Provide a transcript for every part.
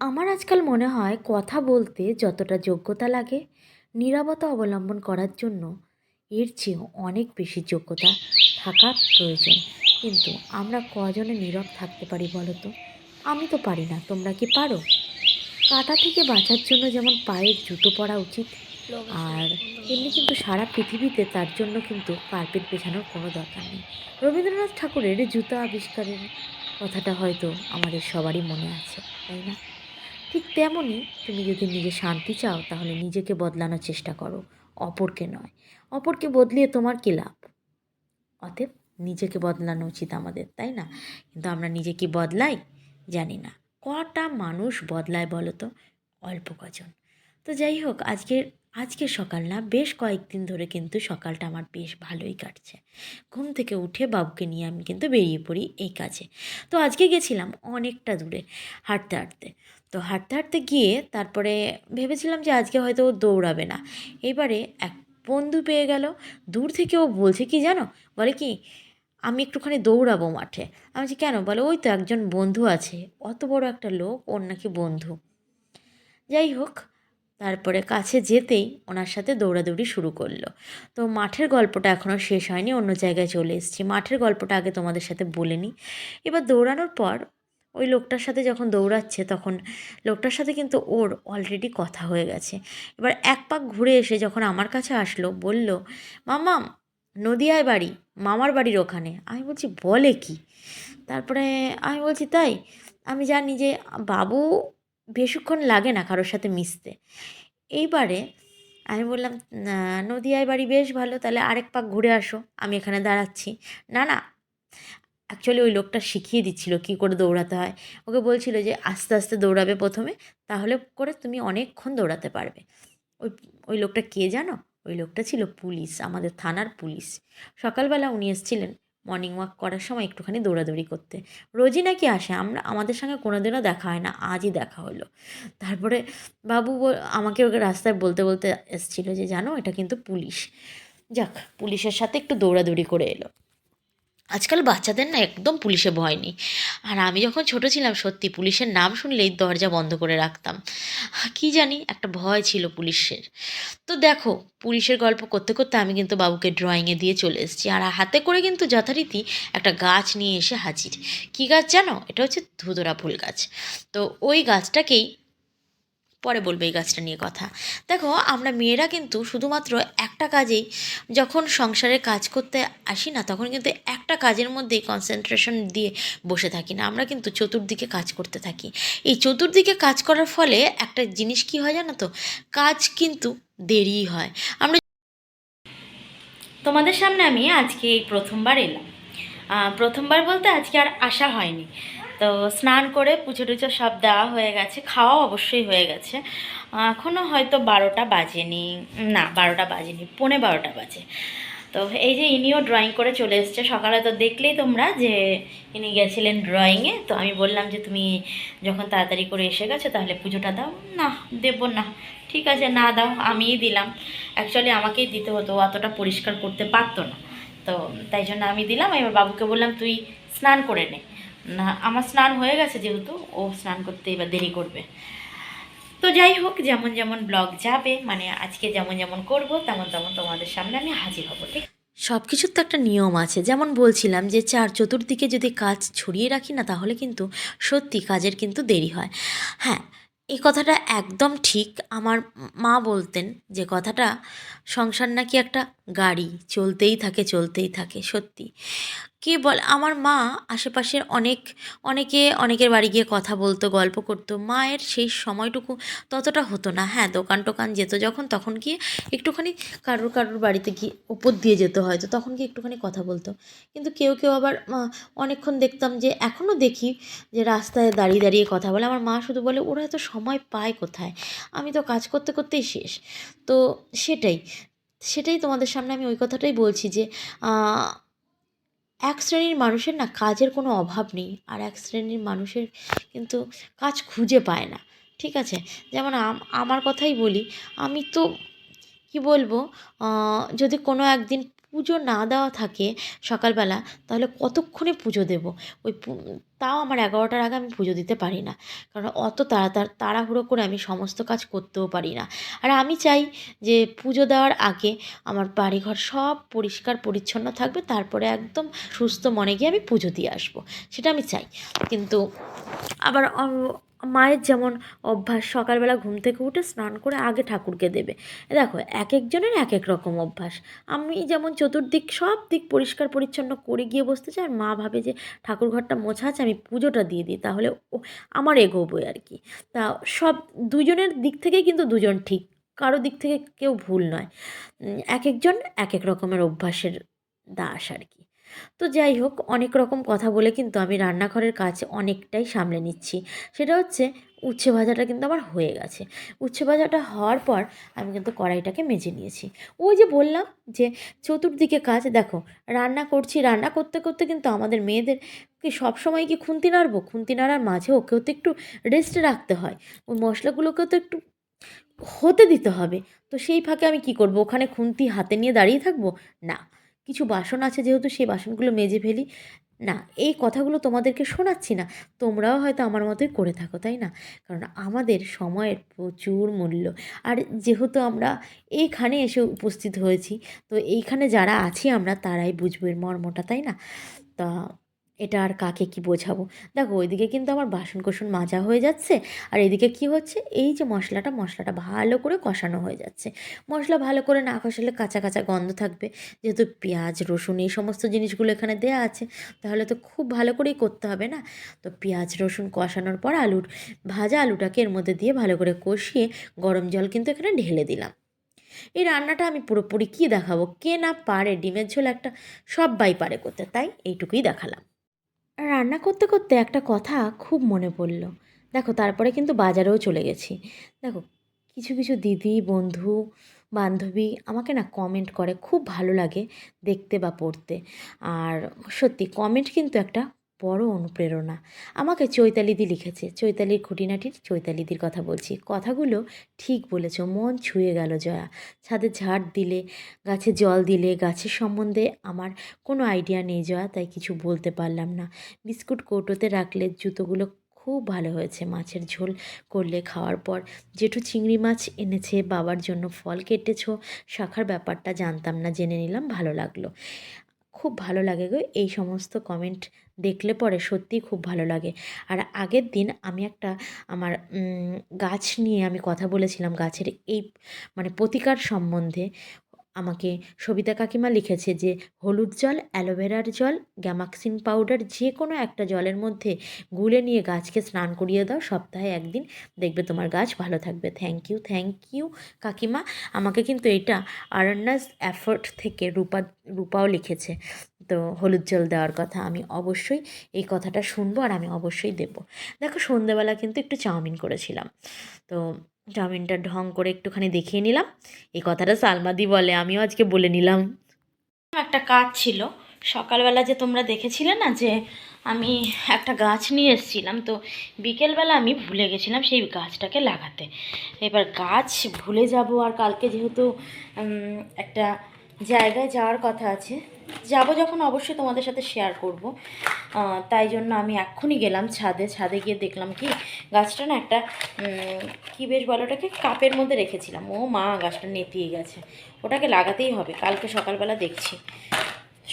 আমার আজকাল মনে হয় কথা বলতে যতটা যোগ্যতা লাগে নীরবতা অবলম্বন করার জন্য এর চেয়েও অনেক বেশি যোগ্যতা থাকা প্রয়োজন। কিন্তু আমরা কজনে নীরব থাকতে পারি বলো তো আমি তো পারি না, তোমরা কি পারো? কাটা থেকে বাঁচার জন্য যেমন পায়ের জুতো পরা উচিত, আর এমনি কিন্তু সারা পৃথিবীতে তার জন্য কিন্তু কার্পেট পেছানোর কোনো দরকার নেই। রবীন্দ্রনাথ ঠাকুরের জুতো আবিষ্কারের কথাটা হয়তো আমাদের সবারই মনে আছে, তাই না? ঠিক তেমনই তুমি যদি নিজে শান্তি চাও, তাহলে নিজেকে বদলানোর চেষ্টা করো। অপরকে নয়। অপরকে বদলিয়ে তোমার কী লাভ? অতএব নিজেকে বদলানো উচিত আমাদের, তাই না? কিন্তু আমরা নিজে কি বদলাই? জানি না। কটা মানুষ বদলায় বলো তো? অল্প কজন। তো যাই হোক আজকের আজকে সকাল না, বেশ কয়েকদিন ধরে কিন্তু সকালটা আমার বেশ ভালোই কাটছে। ঘুম থেকে উঠে বাবুকে নিয়ে আমি কিন্তু বেরিয়ে পড়ি এই কাজে। তো আজকে গেছিলাম অনেকটা দূরে, হাঁটতে হাঁটতে। তো হাঁটতে হাঁটতে গিয়ে তারপরে ভেবেছিলাম যে আজকে হয়তো ও দৌড়াবে না। এবারে এক বন্ধু পেয়ে গেল। দূর থেকে ও বলছে, কি জানো? বলে, কি, আমি একটুখানি দৌড়াবো মাঠে। আমি বলছি, কেন? বলে, ওই তো একজন বন্ধু আছে, অত বড় একটা লোক, ওর নাকি বন্ধু। যাই হোক, তারপরে কাছে যেতেই ওনার সাথে দৌড়াদৌড়ি শুরু করল। তো মাঠের গল্পটা এখনও শেষ হয়নি, অন্য জায়গায় চলে এসেছি। মাঠের গল্পটা আগে তোমাদের সাথে বলে নিই। এবার দৌড়ানোর পর ওই লোকটার সাথে যখন দৌড়াচ্ছে তখন লোকটার সাথে কিন্তু ওর অলরেডি কথা হয়ে গেছে। এবার এক পাক ঘুরে এসে যখন আমার কাছে আসলো, বলল মামাম নদিয়ায় বাড়ি, মামার বাড়ির ওখানে। আমি বলছি, বলে কি? তারপরে আমি বলছি, তাই, আমি জানি যে বাবু বেশিক্ষণ লাগে না কারোর সাথে মিশতে। এইবারে আমি বললাম নদিয়ায় বাড়ি বেশ ভালো, তাহলে আরেক পাক ঘুরে আসো, আমি এখানে দাঁড়াচ্ছি। না না অ্যাকচুয়ালি ওই লোকটা শিখিয়ে দিচ্ছিল কী করে দৌড়াতে হয়। ওকে বলছিল যে, আস্তে আস্তে দৌড়াবে প্রথমে, তাহলে করে তুমি অনেকক্ষণ দৌড়াতে পারবে। ওই ওই লোকটা কে জানো? ওই লোকটা ছিল পুলিশ, আমাদের থানার পুলিশ। সকালবেলা উনি এসেছিলেন মর্নিং ওয়াক করার সময় একটুখানি দৌড়াদৌড়ি করতে। রোজই নাকি আসে, আমরা, আমাদের সঙ্গে কোনোদিনও দেখা হয় না, আজই দেখা হলো। তারপরে বাবু আমাকে ওকে রাস্তায় বলতে বলতে এসেছিল যে, জানো, এটা কিন্তু পুলিশ। যাক, পুলিশের সাথে একটু দৌড়াদৌড়ি করে এলো। আজকাল বাচ্চাদের না একদম পুলিশে ভয় নেই। আর আমি যখন ছোট ছিলাম, সত্যি পুলিশের নাম শুনলেই দরজা বন্ধ করে রাখতাম। কি জানি, একটা ভয় ছিল পুলিশের। তো দেখো, পুলিশের গল্প করতে করতে আমি কিন্তু বাবুকে ড্রয়িংয়ে দিয়ে চলে এসেছি। আর হাতে করে কিন্তু যথারীতি একটা গাছ নিয়ে এসে হাজির। কী গাছ জানো? এটা হচ্ছে ধুতরা ফুল গাছ। তো ওই গাছটাকেই পরে বলবে এই গাছটা নিয়ে কথা। দেখো, আমরা মেয়েরা কিন্তু শুধুমাত্র একটা কাজেই যখন সংসারে কাজ করতে আসি না, তখন কিন্তু একটা কাজের মধ্যেই কনসেন্ট্রেশন দিয়ে বসে থাকি না। আমরা কিন্তু চতুর্দিকে কাজ করতে থাকি। এই চতুর্দিকে কাজ করার ফলে একটা জিনিস কি হয় জানো তো? কাজ কিন্তু দেরি হয়। আমরা তোমাদের সামনে আমি আজকে এই প্রথমবার এলাম। প্রথমবার বলতে আজকে আর আসা হয়নি। তো স্নান করে পুজো টুজো সব দেওয়া হয়ে গেছে খাওয়া অবশ্যই হয়ে গেছে। এখনও হয়তো বারোটা বাজেনি, না, বারোটা বাজেনি, পৌনে বারোটা বাজে। তো এই যে ইনিও ড্রয়িং করে চলে এসছে, সকালে তো দেখলেই তোমরা যে ইনি গেছিলেন ড্রয়িংয়ে তো আমি বললাম যে, তুমি যখন তাড়াতাড়ি করে এসে গেছো, তাহলে পুজোটা দাও। না, দেবো না। ঠিক আছে, না দাও, আমিই দিলাম। অ্যাকচুয়ালি আমাকেই দিতে হতো অতটা পরিষ্কার করতে পারতো না। তো তাই জন্য আমি দিলাম। এবার বাবুকে বললাম, তুই স্নান করে নে। না, আমার স্নান হয়ে গেছে যেহেতু, ও স্নান করতে এবার দেরি করবে। তো যাই হোক, যেমন যেমন ব্লগ যাবে মানে আজকে যেমন যেমন করব, তেমন তেমন তোমাদের সামনে আমি হাজির হব, ঠিক সব কিছুর তো একটা নিয়ম আছে। যেমন বলছিলাম যে, চার চতুর্দিকে যদি কাজ ছড়িয়ে রাখি না, তাহলে কিন্তু সত্যি কাজের কিন্তু দেরি হয়। হ্যাঁ এই কথাটা একদম ঠিক। আমার মা বলতেন যে, কথাটা সংসার নাকি একটা গাড়ি, চলতেই থাকে চলতেই থাকে, সত্যি। কে বল, আমার মা আশেপাশের অনেক, অনেকে, অনেকের বাড়ি গিয়ে কথা বলতো, গল্প করতো। মায়ের সেই সময়টুকু ততটা হতো না। হ্যাঁ দোকান টোকান যেত যখন, তখন গিয়ে একটুখানি কারোর কারোর বাড়িতে গিয়ে ওপর দিয়ে যেত হয়তো, তখন কি একটুখানি কথা বলতো। কিন্তু কেউ কেউ আবার অনেকক্ষণ দেখতাম যে এখনও দেখি যে, রাস্তায় দাঁড়িয়ে দাঁড়িয়ে কথা বলে। আমার মা শুধু বলে, ওরা এত সময় পায় কোথায়? আমি তো কাজ করতে করতেই শেষ। তো সেটাই সেটাই তোমাদের সামনে আমি ওই কথাটাই বলছি যে এক শ্রেণির মানুষের না কাজের কোনো অভাব নেই, আর এক শ্রেণির মানুষের কিন্তু কাজ খুঁজে পায় না। ঠিক আছে? যেমন আমার কথাই বলি, আমি তো, কি বলব যদি কোনো একদিন পুজো না দেওয়া থাকে সকালবেলা, তাহলে কতক্ষণে পুজো দেব? ওই তাও আমার এগারোটার আগে আমি পুজো দিতে পারি না। কারণ অত তাড়াতাড়ি, তাড়াহুড়ো করে আমি সমস্ত কাজ করতেও পারি না। আর আমি চাই যে পুজো দেওয়ার আগে আমার বাড়িঘর সব পরিষ্কার পরিচ্ছন্ন থাকবে, তারপরে একদম সুস্থ মনে গিয়ে আমি পুজো দিয়ে আসব। সেটা আমি চাই। কিন্তু আবার মায়ের যেমন অভ্যাস, সকালবেলা ঘুম থেকে উঠে স্নান করে আগে ঠাকুরকে দেবে। দেখো এক একজনের এক এক রকম অভ্যাস। আমি যেমন চতুর্দিক, সব দিক পরিষ্কার পরিচ্ছন্ন করে গিয়ে বসতে চাই, আর মা ভাবে যে ঠাকুর ঘরটা মোছা আছে, আমি পুজোটা দিয়ে দিই, তাহলে আমার এগোবই আর কি। তা সব দুজনের দিক থেকেই কিন্তু দুজন ঠিক, কারও দিক থেকে কেউ ভুল নয়। এক একজন এক এক রকমের অভ্যাসের দাস আর কি। তো যাই হোক, অনেক রকম কথা বলে কিন্তু আমি রান্নাঘরের কাজ অনেকটাই সামলে নিচ্ছি। সেটা হচ্ছে উচ্ছে ভাজাটা কিন্তু আমার হয়ে গেছে। উচ্ছে ভাজাটা হওয়ার পর আমি কিন্তু কড়াইটাকে মেজে নিয়েছি। ওই যে বললাম যে চতুর্দিকে কাজ, দেখো, রান্না করছি, রান্না করতে করতে কিন্তু আমাদের মেয়েদের কি সবসময় কি খুন্তি নাড়বো? খুন্তি নাড়ার মাঝে ওকেও তো একটু রেস্ট রাখতে হয়। ওই মশলাগুলোকেও তো একটু হতে দিতে হবে। তো সেই ফাঁকে আমি কি করব? ওখানে খুন্তি হাতে নিয়ে দাঁড়িয়ে থাকব? না। কিছু বাসন আছে যেহেতু সেই বাসনগুলো মেজে ফেলি। না, এই কথাগুলো তোমাদেরকে শোনাচ্ছি না। তোমরাও হয়তো আমার মতোই করে থাকো, তাই না? কারণ আমাদের সময়ের প্রচুর মূল্য। আর যেহেতু আমরা এইখানে এসে উপস্থিত হয়েছি, তো এইখানে যারা আছি আমরা তারাই বুঝব এর মর্মটা, তাই না? তা এটা আর কাকে কি বোঝাবো? দেখো, ওইদিকে কিন্তু আমার বাসন কোসন মাজা হয়ে যাচ্ছে, আর এদিকে কি হচ্ছে? এই যে মশলাটা মশলাটা ভালো করে কষানো হয়ে যাচ্ছে। মশলা ভালো করে না কষালে কাঁচা কাঁচা গন্ধ থাকবে। যেহেতু পেঁয়াজ, রসুন এই সমস্ত জিনিসগুলো এখানে দেওয়া আছে, তাহলে তো খুব ভালো করেই করতে হবে না? তো পেঁয়াজ, রসুন কষানোর পর আলুর, ভাজা আলুটাকে এর মধ্যে দিয়ে ভালো করে কষিয়ে গরম জল কিন্তু এখানে ঢেলে দিলাম। এই রান্নাটা আমি পুরোপুরি কী দেখাবো? কে না পারে ডিমের ঝোল একটা সবাই পারে করতে, তাই এইটুকুই দেখালাম। রান্না করতে করতে একটা কথা খুব মনে পড়ল। দেখো, তারপরে কিন্তু বাজারেও চলে গেছি। দেখো, কিছু কিছু দিদি, বন্ধু, বান্ধবী আমাকে না কমেন্ট করে, খুব ভালো লাগে দেখতে বা পড়তে। আর সত্যি কমেন্ট কিন্তু একটা বড় অনুপ্রেরণা। আমাকে চৈতালিদি লিখেছে, চৈতালির খুঁটিনাটির চৈতালিদির কথা বলছি। কথাগুলো ঠিক বলেছ, মন ছুঁয়ে গেল জয়া। ছাদে ঝাড় দিলে, গাছে জল দিলে, গাছের সম্বন্ধে আমার কোনো আইডিয়া নেই জয়া, তাই কিছু বলতে পারলাম না। বিস্কুট কৌটোতে রাখলে জুতোগুলো খুব ভালো হয়েছে, মাছের ঝোল করলে খাওয়ার পর। জেঠু চিংড়ি মাছ এনেছে, বাবার জন্য ফল কেটেছো, শাখার ব্যাপারটা জানতাম না, জেনে নিলাম, ভালো লাগল। খুব ভালো লাগে গো। এই সমস্ত কমেন্ট দেখলে পরে সত্যিই খুব ভালো লাগে। আর আগের দিন আমি একটা আমার গাছ নিয়ে আমি কথা বলেছিলাম, গাছের এই মানে প্রতিকার সম্বন্ধে। আমাকে সবিতা কাকিমা লিখেছে যে, হলুদ জল, অ্যালোভেরার জল, গ্যামাক্সিন পাউডার, যে কোনো একটা জলের মধ্যে গুলে নিয়ে গাছকে স্নান করিয়ে দাও, সপ্তাহে একদিন দেখবে তোমার গাছ ভালো থাকবে। থ্যাংক ইউ থ্যাংক ইউ কাকিমা। আমাকে কিন্তু এটা আরণ্যাস অ্যাফোর্ট থেকে রূপা, রূপাও লিখেছে। তো হলুদ জল দেওয়ার কথা আমি অবশ্যই এই কথাটা শুনব আর আমি অবশ্যই দেবো। দেখো সন্ধেবেলা কিন্তু একটু চাউমিন করেছিলাম। তো চাউমিনটা ঢং করে একটুখানি দেখিয়ে নিলাম। এই কথাটা সালমাদি বলে, আমিও আজকে বলে নিলাম। একটা কাজ ছিল, সকালবেলা যে তোমরা দেখেছিলে না যে আমি একটা গাছ নিয়ে এসেছিলাম, তো বিকেলবেলা আমি ভুলে গেছিলাম সেই গাছটাকে লাগাতে। এবার গাছ ভুলে যাব আর কালকে যেহেতু একটা জায়গায় যাওয়ার কথা আছে। যাব যখন অবশ্যই তোমাদের সাথে শেয়ার করব। তাই জন্য আমি এক্ষুনি গেলাম ছাদে। ছাদে গিয়ে দেখলাম কি, গাছটা না একটা কি বেশ বলো ওটাকে, কাপের মধ্যে রেখেছিলাম। ও মা, গাছটা নেতিয়ে গেছে। ওটাকে লাগাতেই হবে। কালকে সকালবেলা দেখছি।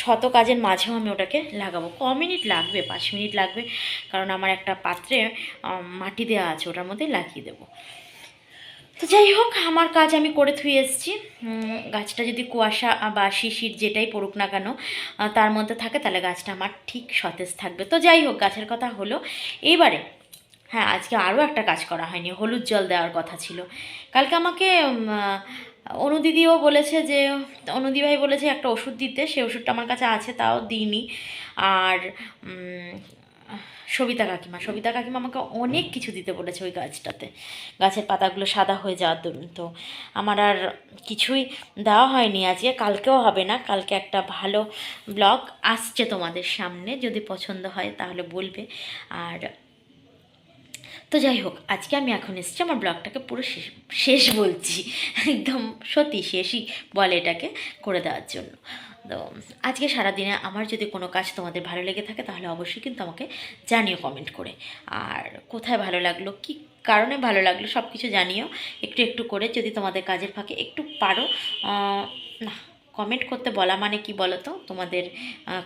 শত কাজের মাঝেও আমি ওটাকে লাগাবো। ক মিনিট লাগবে? পাঁচ মিনিট লাগবে। কারণ আমার একটা পাত্রে মাটি দেওয়া আছে, ওটার মধ্যে লাগিয়ে দেবো। তো যাই হোক, আমার কাজ আমি করে থুয়ে এসেছি। গাছটা যদি কুয়াশা বা শিশির যেটাই পড়ুক না কেন তার মধ্যে থাকে, তাহলে গাছটা আমার ঠিক সতেজ থাকবে। তো যাই হোক, গাছের কথা হলো, এইবারে হ্যাঁ আজকে আরও একটা কাজ করা হয়নি, হলুদ জল দেওয়ার কথা ছিল। কালকে আমাকে অনুদিদিও বলেছে যে, অনুদিভাই বলেছে একটা ওষুধ দিতে সেই ওষুধটা আমার কাছে আছে, তাও দিইনি। আর সবিতা কাকিমা। সবিতা কাকিমা আমাকে অনেক কিছু দিতে বলেছে ওই গাছটাতে। গাছের পাতাগুলো সাদা হয়ে যাওয়ার দরুন তো। আমার আর কিছুই দেওয়া হয়নি আজকে। কালকেও হবে না। কালকে একটা ভালো ব্লগ আসছে তোমাদের সামনে। যদি পছন্দ হয় তাহলে বলবে। আর তো যাই হোক, আজকে আমি এখন এসেছি। আমার ব্লগটাকে পুরো শেষ শেষ বলছি। একদম সত্যি শেষই বলে এটাকে করে দেওয়ার জন্য। তো, আজকে সারাদিনে আমার যদি কোনো কাজ তোমাদের ভালো লেগে থাকে, তাহলে অবশ্যই কিন্তু আমাকে জানিও কমেন্ট করে। আর কোথায় ভালো লাগল, কি কারণে ভালো লাগল সব কিছু জানিও। একটু একটু করে যদি তোমাদের কাজের ফাঁকে একটু পারো না কমেন্ট করতে বলা মানে কি বলো তো তোমাদের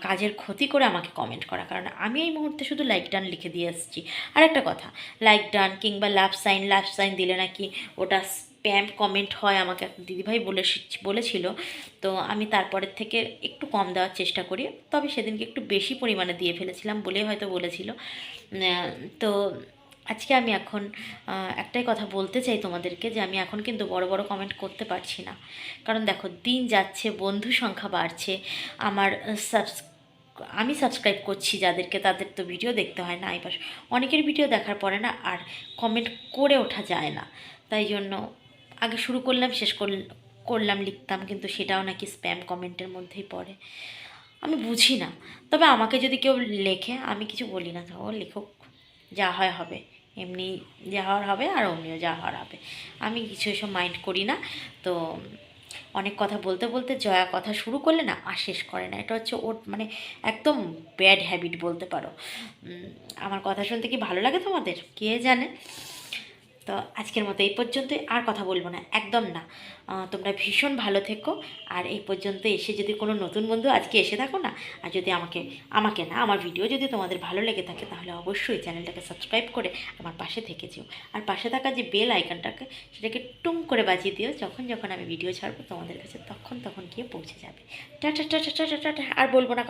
কাজের ক্ষতি করে আমাকে কমেন্ট করা। কারণ আমি এই মুহূর্তে শুধু লাইক ডান লিখে দিয়ে এসেছি আর একটা কথা লাইক ডান কিংবা লাভ সাইন লাভ সাইন দিলে নাকি ওটা স্প্যাম কমেন্ট হয় আমাকে দিদিভাই বলে বলেছিল। তো আমি তারপরের থেকে একটু কম দেওয়ার চেষ্টা করি। তবে সেদিনকে একটু বেশি পরিমাণে দিয়ে ফেলেছিলাম বলে হয়তো বলেছিল। তো আজকে আমি এখন একটাই কথা বলতে চাই তোমাদেরকে যে আমি এখন কিন্তু বড় বড় কমেন্ট করতে পারছি না। কারণ দেখো, দিন যাচ্ছে, বন্ধু সংখ্যা বাড়ছে। আমার সাবস, আমি সাবস্ক্রাইব করছি যাদেরকে, তাদের তো ভিডিও দেখতে হয় না। এবার অনেকের ভিডিও দেখার পরে না আর কমেন্ট করে ওঠা যায় না। তাই জন্য আগে শুরু করলাম, শেষ করল- করলাম, লিখতাম, কিন্তু সেটাও নাকি স্প্যাম কমেন্টের মধ্যেই পড়ে। আমি বুঝি না। তবে আমাকে যদি কেউ লেখে, আমি কিছু বলি না। ও লেখক, যা হয় হবে। এমনি যা হওয়ার হবে আর অমনিও যা হওয়ার হবে। আমি কিছু এসব মাইন্ড করি না। তো অনেক কথা বলতে বলতে জয়া কথা শুরু করলে না, আর শেষ করে না। এটা হচ্ছে ওর মানে একদম ব্যাড হ্যাবিট বলতে পারো। আমার কথা শুনতে কি ভালো লাগে তোমাদের? কে জানে? তো আজকের মতো এই পর্যন্তই। আর কথা বলব না, একদম না। তোমরা ভীষণ ভালো থেকো। আর এই পর্যন্ত এসে যদি কোনো নতুন বন্ধু আজকে এসে থাকো না, আর যদি আমাকে আমাকে না, আমার ভিডিও যদি তোমাদের ভালো লেগে থাকে, তাহলে অবশ্যই চ্যানেলটাকে সাবস্ক্রাইব করে আমার পাশে থেকে যেও। আর পাশে থাকা যে বেল আইকনটাকে, সেটাকে টুম করে বাজিয়ে দিও, যখন যখন আমি ভিডিও ছাড়বো তোমাদের কাছে তখন তখন গিয়ে পৌঁছে যাবে। টাটা টাটা টাটা টাটা আর বলব না